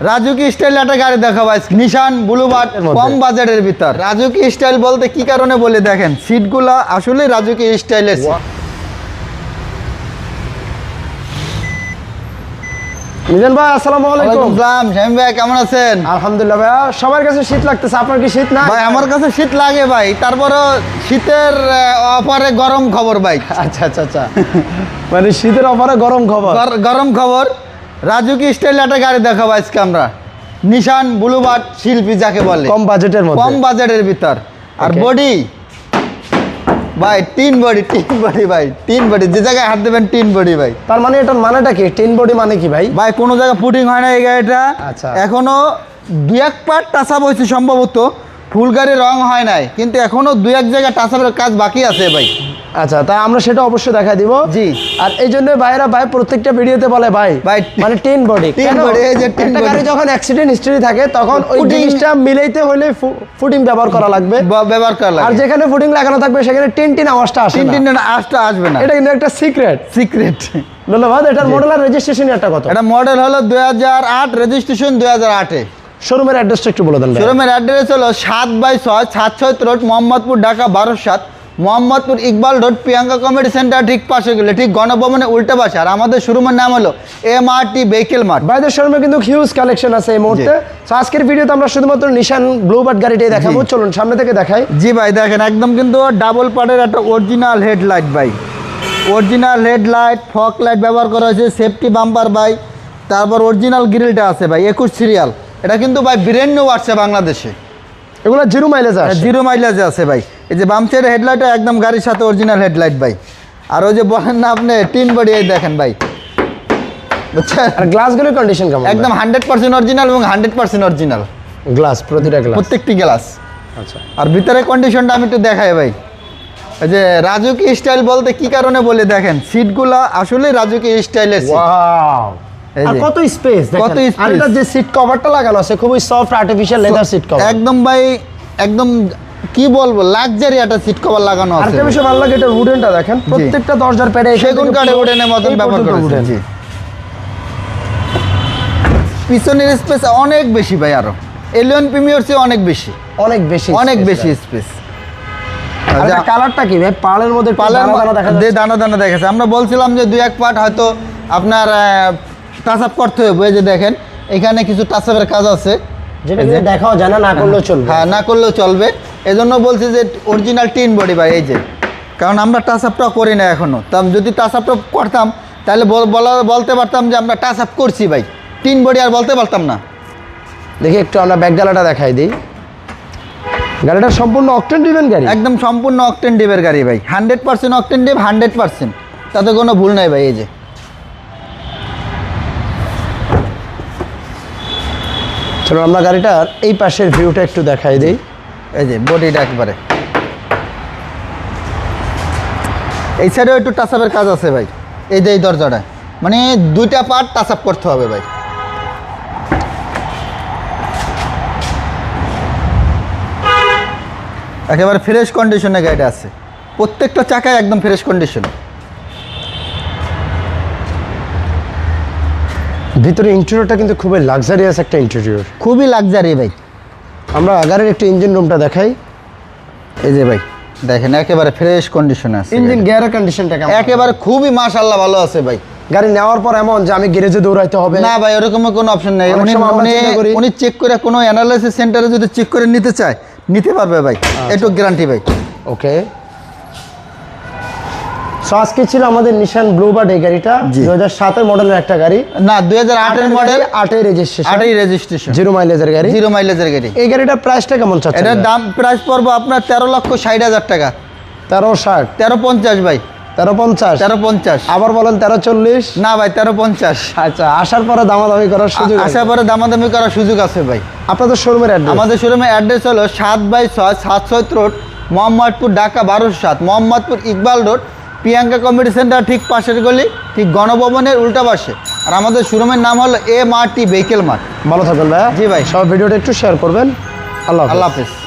রাজুকি style একটা গাড়ি দেখাবো নিশান ব্লুবার্ড কম বাজেটের ভিতর। রাজুকি স্টাইল বলতে কি কারণে বলে? দেখেন সিটগুলা আসলে রাজুকি স্টাইলের। মিজান ভাই আসসালামু আলাইকুম। ওয়ালাইকুম শামিম ভাই কেমন আছেন? আলহামদুলিল্লাহ সবার কাছে শীত লাগতেছে আপনার কি শীত না ভাই আমার কাছে শীত লাগে ভাই তারপরও শীতের অফারে গরম খবর ভাই। আচ্ছা আচ্ছা আচ্ছা। মানে শীতের অফারে গরম খবর? গর- গরম খবর। রাজুকি স্টাইল একটা গাড়ি দেখাবো আজকে আমরা। নিশান ব্লুবার্ড শিল্পী যাকে বলে। কম বাজেটের মধ্যে। কম বাজেটের ভিতর। আর বডি ভাই তিন বডি তিন বডি ভাই তিন বডি যে জায়গায় হাত দেবেন তিন বডি ভাই। তার মানে এটার মানেটা কি? টেন বডি মানে কি ভাই? ভাই কোনো জায়গায় ফুটিং হয় না এই গাড়িটা। আচ্ছা। এখনও দুই এক পার্ট টাচাপ হয়েছে সম্ভবত। ফুল গাড়ি রং হয় নাই। কিন্তু এখনও দুই এক জায়গায় টাচাপের কাজ বাকি আছে ভাই। আচ্ছা তাই আমরা সেটা অবশ্যই দেখা দিব। জি। আর এই জন্য ভাইরা ভাই প্রত্যেকটা ভিডিওতে বলে ভাই ভাই, মানে টেন বডি 10 body, এই যে 10 একটা গাড়ি যখন অ্যাক্সিডেন্ট হিস্টরি থাকে তখন ওই জিনিসটা মিলাইতে হলে ফুটিং ব্যবহার করা লাগবে। ব্যবহার করা আর যেখানে ফুটিং লাগানো থাকবে সেখানে টেন টেন আওয়াজটা আসে তিন না। তিন আসটা আসবে না। এটা কিন্তু একটা সিক্রেট সিক্রেট ধন্যবাদ এটার মডেল আর রেজিস্ট্রেশন একটা কত এটা মডেল হলো দুই হাজার আট রেজিস্ট্রেশন দুই হাজার আটে। শোরুমের অ্যাড্রেসটা একটু বলে দেন শোরুমের অ্যাড্রেস হলো সাত বাই ছয় সাত ছয় রোড মোহাম্মদপুর ঢাকা বারো সাত Mohammadpur Iqbal road Priyanka comedy centre ঠিক পাশে গেলে ঠিক গণভবনে উল্টা পাশে। আর আমাদের শোরুমের নাম হলো M R T vehicle mart. ভাইদের শোরুমে কিন্তু হিউজ কালেকশন আছে এই মুহূর্তে। তো আজকের ভিডিওতে আমরা শুধুমাত্র নিশান ব্লুবার্ড গাড়িটাই দেখাবো। চলুন সামনে থেকে দেখাই। জি ভাই দেখেন একদম কিন্তু ডাবল পার্টের একটা অরিজিনাল হেডলাইট ভাই। অরিজিনাল হেডলাইট ফক লাইট ব্যবহার করা হয়েছে সেফটি বাম্পার ভাই। তারপর অরিজিনাল গ্রিলটা আছে ভাই একুশ সিরিয়াল এটা কিন্তু ভাই ব্রেন নিউ আসছে বাংলাদেশে। এগুলো জিরো মাইলেজ আছে জিরো মাইলেজে আছে ভাই। এই যে বাম সাইডের হেডলাইটটা একদম গাড়ির সাথে অরিজিনাল হেডলাইট ভাই। আর ওই যে বলেন না আপনি টিন বডি এই দেখেন ভাই। বুঝছেন? আর গ্লাসগুলোর কন্ডিশন কেমন একদম হান্ড্রেড পার্সেন্ট অরিজিনাল এবং হান্ড্রেড পার্সেন্ট অরিজিনাল গ্লাস প্রতিটা গ্লাস প্রত্যেকটি গ্লাস আচ্ছা। আর ভিতরে কন্ডিশনটা আমি একটু দেখাই ভাই। এই যে রাজুকি স্টাইল বলতে কি কারণে বলে দেখেন? সিটগুলা আসলে রাজুকি স্টাইলের সিট ওয়াও আর কত স্পেস কত কত আর এটার যে সিট কভারটা লাগানো আছে খুবই soft artificial leather seat cover একদম ভাই একদম কি বলব লাক্সারি একটা সিট কভার লাগানো আছে। আরেকটা বিষয় ভালো লাগে এটার উডেনটা দেখেন প্রত্যেকটা দরজার পেড়ে সেগুন কাঠে উডেনের মতন ব্যবহার করেছে জি। পিছনের স্পেস অনেক বেশি ভাই আরও। এলিয়ন প্রিমিয়ার চেয়ে অনেক বেশি। অনেক বেশি অনেক বেশি স্পেস কালারটা কি ভাই? পালের মধ্যে দানা দানা দেখা আমরা বলছিলাম যে দুই এক পার্ট হয়তো আপনার টাচ আপ করতে হবে এই যে দেখেন এখানে কিছু টাচ আপের কাজ আছে। যেটা দেখাও যায় না করলেও চলবে। হ্যাঁ না করলেও চলবে। এজন্য বলছি যে অরিজিনাল টিন বডি ভাই এই যে। কারণ আমরা টাচ আপটাও করি না এখনও। তা যদি টাচ আপটা করতাম তাহলে বলা বলতে পারতাম যে আমরা টাচ আপ করছি ভাই। টিন বডি আর বলতে পারতাম না। দেখি একটু আমরা ব্যাকডালাটা দেখাই দিই। গাড়িটা সম্পূর্ণ অকটেন ড্রিভেন গাড়ি? একদম সম্পূর্ণ অকটেন ডিপের গাড়ি ভাই। হান্ড্রেড পার্সেন্ট অকটেন ডিপ হান্ড্রেড পার্সেন্ট তাতে কোনো ভুল নাই ভাই এই যে। চলো আমরা গাড়িটার এই পাশের ভিউটা একটু দেখাই দিই। এই যে বডিটা একবারে। এই সাইডেও একটু টাচ আপের কাজ আছে ভাই। এই যে এই দরজাটা। মানে দুইটা পার্ট টাচ আপ করতে হবে ভাই। একেবারে ফ্রেশ কন্ডিশনে গাড়িটা আছে। প্রত্যেকটা চাকায় একদম ফ্রেশ কন্ডিশন ভিতরে ইন্টেরিয়রটা কিন্তু খুবই লাক্সারিয়াস একটা ইন্টেরিয়র খুবই লাক্সারি ভাই। আমরা গাড়ির একটু ইঞ্জিন রুমটা দেখাই। এই যে ভাই দেখেন একেবারে ফ্রেশ কন্ডিশন আছে ইঞ্জিন। গিয়ারের কন্ডিশনটা কেমন? একেবারে খুবই মাশাল্লাহ ভালো আছে ভাই। গাড়ি নেওয়ার পর এমন যে আমি গ্যারেজে দৌড়াইতে হবে। না ভাই ওরকম কোনো অপশন নাই। উনি উনি উনি চেক করে কোনো অ্যানালাইসিস সেন্টারে যদি চেক করে নিতে চায় নিতে পারবে ভাই। আচ্ছা। একটু গ্যারান্টি ভাই। ওকে সো আজকে ছিল আমাদের নিশান ব্লুবার্ড এই গাড়িটা জি। দু হাজার সাতের মডেলের একটা গাড়ি। না দুই হাজার আটের মডেল আটের রেজিস্ট্রেশন আটই রেজিস্ট্রেশন জিরো মাইলেজের গাড়ি। জিরো মাইলেজের গাড়ি। এই গাড়িটার প্রাইসটা কেমন চাচ্ছে এটার দাম প্রাইস পড়ব আপনার তেরো লক্ষ ষাট হাজার টাকা। তেরো ষাট। তেরো পঞ্চাশ ভাই। তেরো পঞ্চাশ। তেরো পঞ্চাশ। আবার বলেন তেরো চল্লিশ। না ভাই তেরো পঞ্চাশ। আচ্ছা আসার পরে দামাদামি করার সুযোগ আসার পরে দামাদামি করার সুযোগ আছে ভাই। আপনাদের শোরুমের অ্যাড্রেস আমাদের শোরুমের অ্যাড্রেস হলো সাত বাই ছয় সাত ছয় রোড মোহাম্মদপুর ঢাকা বারোশো সাত Mohammadpur Iqbal road Priyanka community centre ঠিক পাশের গলি ঠিক গণভবনের উল্টা পাশে। আর আমাদের শোরুমের নাম হলো M R T vehicle mart. ভালো থাকবেন ভাইয়া। জি ভাই। সব ভিডিওটা একটু শেয়ার করবেন। আল্লাহ আল্লাহ হাফেজ।